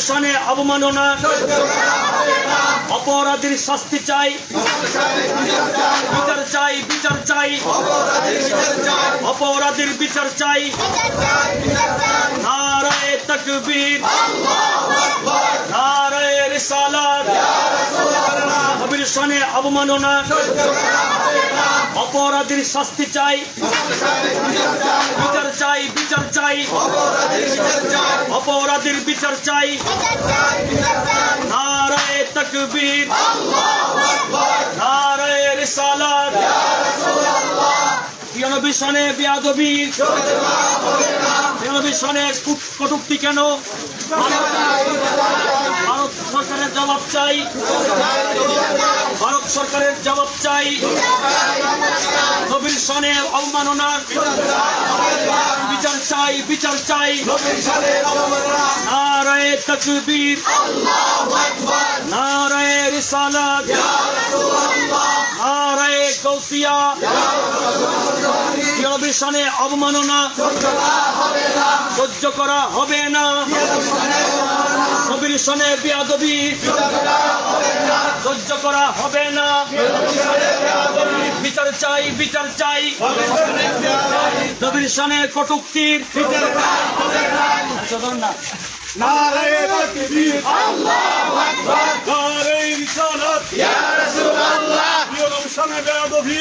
সানে অবমাননা, অপরাধীর শাস্তি চাই, বিচার চাই বিচার চাই, অপরাধীর বিচার চাই, নারায় তকবীর, নারায় রিসালাত অবমাননা, অপরাধীর শাস্তি চাই অপরাধীর বিচার চাই। নারায় তকবীর। নারায় রিসালাত। প্রিয়নবী সনে বিয়াদবি। প্রিয়নবী সনে কু- কটূক্তি কেন? ভারত সরকারের জবাব চাই। ভারত সরকারের জবাব চাই। নবীর সনে অবমাননার। চাই বিচার চাই। নারায় তকবীর। নারায় রিসালাত। নারায় গৌসিয়া সনে অবমাননা। সহ্য করা হবে না। নবীর সনে বিয়াদবি। সহ্য করা হবে না। বিচার চাই বিচার চাই। নবীর সনে কটুক্তির না। নারায়ে তাকবীর আল্লাহু আকবার। নারায়ে রিসালাত ইয়া রাসূলুল্লাহ প্রিয় নবী সামনে বেয়াদবি।